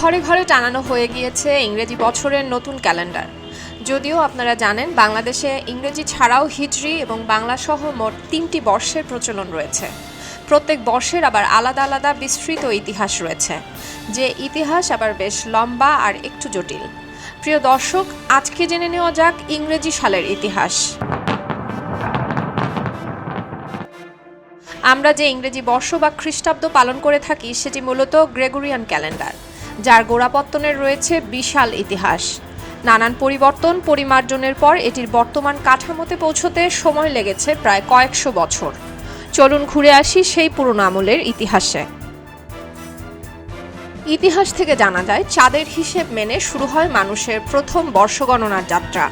ঘরে ঘরে টানানো হয়ে গিয়েছে ইংরেজি বছরের নতুন ক্যালেন্ডার। যদিও আপনারা জানেন, বাংলাদেশে ইংরেজি ছাড়াও হিজরি এবং বাংলা সহ মোট তিনটি বর্ষের প্রচলন রয়েছে। প্রত্যেক বর্ষের আবার আলাদা আলাদা বিস্তৃত ইতিহাস রয়েছে, যে ইতিহাস আবার বেশ লম্বা আর একটু জটিল। প্রিয় দর্শক, আজকে জেনে নেওয়া যাক ইংরেজি সালের ইতিহাস। আমরা যে ইংরেজি বর্ষ বা খ্রিস্টাব্দ পালন করে থাকি, সেটি মূলত গ্রেগরিয়ান ক্যালেন্ডার। যার গোড়াপত্তনের রয়েছে বিশাল ইতিহাস। নানান পরিবর্তন, পরিমার্জনের পর এটির বর্তমান কাঠামোতে পৌঁছতে সময় লেগেছে প্রায় কয়েকশো বছর। চলুন ঘুরে আসি সেই পুরনো আমলের ইতিহাসে। ইতিহাস থেকে জানা যায়, চাঁদের হিসেব মেনে শুরু হয় মানুষের প্রথম বর্ষগণনার যাত্রা।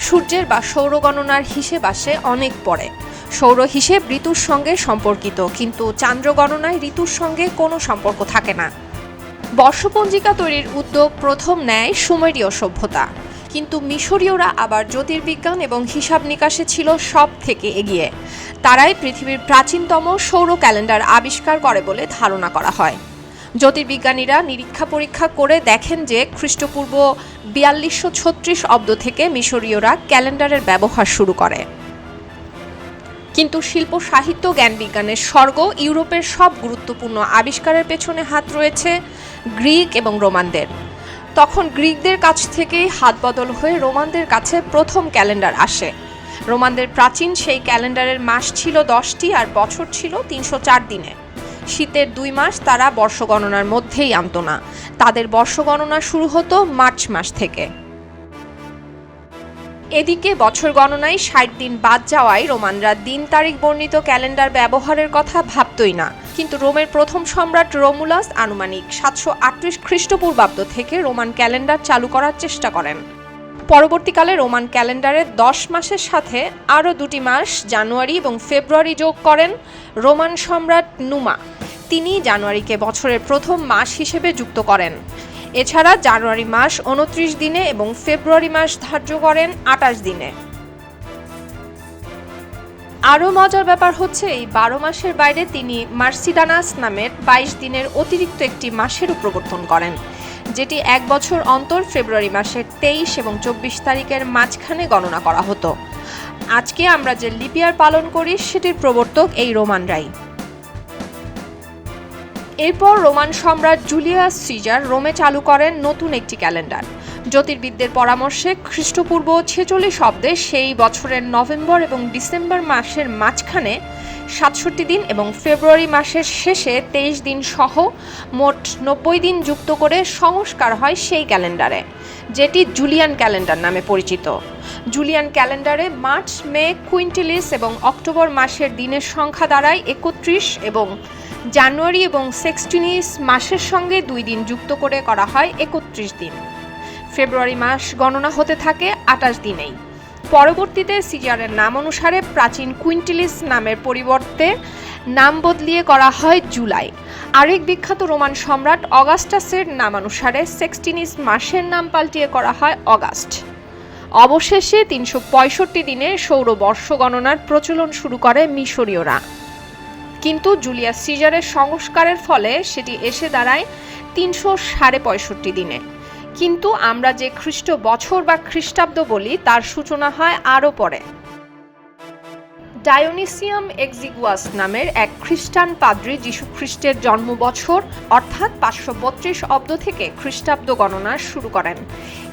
সূর্যের বা সৌরগণনার হিসেব আসে অনেক পরে। সৌর হিসেব ঋতুর সঙ্গে সম্পর্কিত, কিন্তু চান্দ্র গণনায় ঋতুর সঙ্গে কোনো সম্পর্ক থাকে না। বর্ষপঞ্জিকা তৈরির উদ্যোগ প্রথম নেয় সুমেরীয় সভ্যতা। কিন্তু মিশরীয়রা আবার জ্যোতির্বিজ্ঞান এবং হিসাব নিকাশে ছিল সব থেকে এগিয়ে। তারাই পৃথিবীর প্রাচীনতম সৌর ক্যালেন্ডার আবিষ্কার করে বলে ধারণা করা হয়। জ্যোতির্বিজ্ঞানীরা নিরীক্ষা পরীক্ষা করে দেখেন যে খ্রিস্টপূর্ব বিয়াল্লিশশো ছত্রিশ অব্দ থেকে মিশরীয়রা ক্যালেন্ডারের ব্যবহার শুরু করে। কিন্তু শিল্প, সাহিত্য, জ্ঞান বিজ্ঞানের স্বর্গ ইউরোপের সব গুরুত্বপূর্ণ আবিষ্কারের পেছনে হাত রয়েছে গ্রিক এবং রোমানদের। তখন গ্রিকদের কাছ থেকেই হাত বদল হয়ে রোমানদের কাছে প্রথম ক্যালেন্ডার আসে। রোমানদের প্রাচীন সেই ক্যালেন্ডারের মাস ছিল দশটি আর বছর ছিল তিনশো চার দিনে। শীতের দুই মাস তারা বর্ষগণনার মধ্যেই আনত না। তাদের বর্ষগণনা শুরু হতো মার্চ মাস থেকে। এদিকে বছর গণনায় ষাট দিন বাদ যাওয়ায় রোমানরা দিন তারিখ বর্ণিত ক্যালেন্ডার ব্যবহারের কথা ভাবতই না। কিন্তু রোমের প্রথম সম্রাট রোমুলাস আনুমানিক সাতশো আটত্রিশ খ্রিস্টপূর্বাব্দ থেকে রোমান ক্যালেন্ডার চালু করার চেষ্টা করেন। পরবর্তীকালে রোমান ক্যালেন্ডারে দশ মাসের সাথে আরও দুটি মাস, জানুয়ারি এবং ফেব্রুয়ারি যোগ করেন রোমান সম্রাট নুমা। তিনি জানুয়ারিকে বছরের প্রথম মাস হিসেবে যুক্ত করেন। এছাড়া জানুয়ারি মাস উনত্রিশ দিনে এবং ফেব্রুয়ারি মাস ধার্য করেন আটাশ দিনে। আরও মজার ব্যাপার হচ্ছে, এই বারো মাসের বাইরে তিনি মার্সিডানাস নামের বাইশ দিনের অতিরিক্ত একটি মাসেরও প্রবর্তন করেন, যেটি এক বছর অন্তর ফেব্রুয়ারি মাসের তেইশ এবং চব্বিশ তারিখের মাঝখানে গণনা করা হতো। আজকে আমরা যে লিপিয়ার পালন করি, সেটির প্রবর্তক এই রোমানরাই এরপর রোমান সম্রাট জুলিয়াস সিজার রোমে চালু করেন নতুন একটি ক্যালেন্ডার। জ্যোতির্বিদদের পরামর্শে খ্রিস্টপূর্ব ছেচল্লিশ শব্দে সেই বছরের নভেম্বর এবং ডিসেম্বর মাসের মাঝখানে সাতষট্টি দিন এবং ফেব্রুয়ারি মাসের শেষে তেইশ দিন সহ মোট নব্বই দিন যুক্ত করে সংস্কার হয় সেই ক্যালেন্ডারে, যেটি জুলিয়ান ক্যালেন্ডার নামে পরিচিত। জুলিয়ান ক্যালেন্ডারে মার্চ, মে, কুইন্টিলিস এবং অক্টোবর মাসের দিনের সংখ্যা দাঁড়ায় একত্রিশ এবং জানুয়ারি এবং সেক্সটিনিস মাসের সঙ্গে দুই দিন যুক্ত করে করা হয় একত্রিশ দিন। ফেব্রুয়ারি মাস গণনা হতে থাকে আটাশ দিনেই। পরবর্তীতে সিজারের নাম অনুসারে প্রাচীন কুইন্টিলিস নামের পরিবর্তে নাম বদলিয়ে করা হয় জুলাই। আরেক বিখ্যাত রোমান সম্রাট অগাস্টাসের নামানুসারে সেক্সটিনিস মাসের নাম পাল্টিয়ে করা হয় অগাস্ট। অবশেষে তিনশো পঁয়ষট্টি দিনে সৌর বর্ষ গণনার প্রচলন শুরু করে মিশরীয়রা। কিন্তু জুলিয়াস সিজারের সংস্কারের ফলে সেটি এসে দাঁড়ায় তিনশো সাড়ে পঁয়ষট্টি দিনে। কিন্তু আমরা যে খ্রিস্ট বছর বা খ্রিস্টাব্দ বলি, তার সূচনা হয় আরও পরে। ডায়োনিসিয়াম এক্সিগুয়াস নামের এক খ্রিস্টান পাদ্রী যীশু খ্রিস্টের জন্ম বছর অর্থাৎ পাঁচশো বত্রিশ অব্দ থেকে খ্রিস্টাব্দ গণনা শুরু করেন।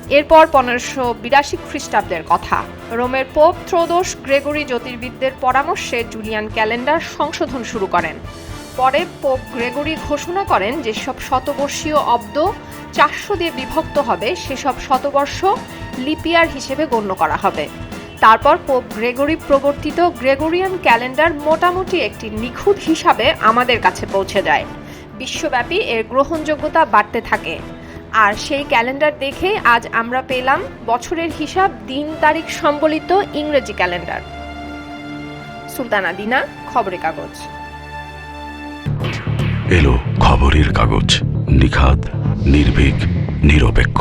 এরপর পনেরোশো বিরাশি খ্রিস্টাব্দের কথা। রোমের পোপ ত্রয়োদশ গ্রেগরি জ্যোতির্বিদদের পরামর্শে জুলিয়ান ক্যালেন্ডার সংশোধন শুরু করেন। পরে পোপ গ্রেগরি ঘোষণা করেন যেসব শতবর্ষীয় অব্দ চারশো দিয়ে বিভক্ত হবে, সেসব শতবর্ষ লিপিয়ার হিসেবে গণ্য করা হবে। তারপর পোপ গ্রেগরি প্রবর্তিত গ্রেগরিয়ান ক্যালেন্ডার মোটামুটি একটি নিখুঁত হিসাবে আমাদের কাছে পৌঁছে যায়। বিশ্বব্যাপী এর গ্রহণযোগ্যতা বাড়তে থাকে। আর সেই ক্যালেন্ডার দেখে আজ আমরা পেলাম বছরের হিসাব দিন তারিখ সম্বলিত ইংরেজি ক্যালেন্ডার। সুলতানা দিনা, খবরের কাগজ। এলো খবরের কাগজ, নিখাদ, নির্ভীক, নিরপেক্ষ।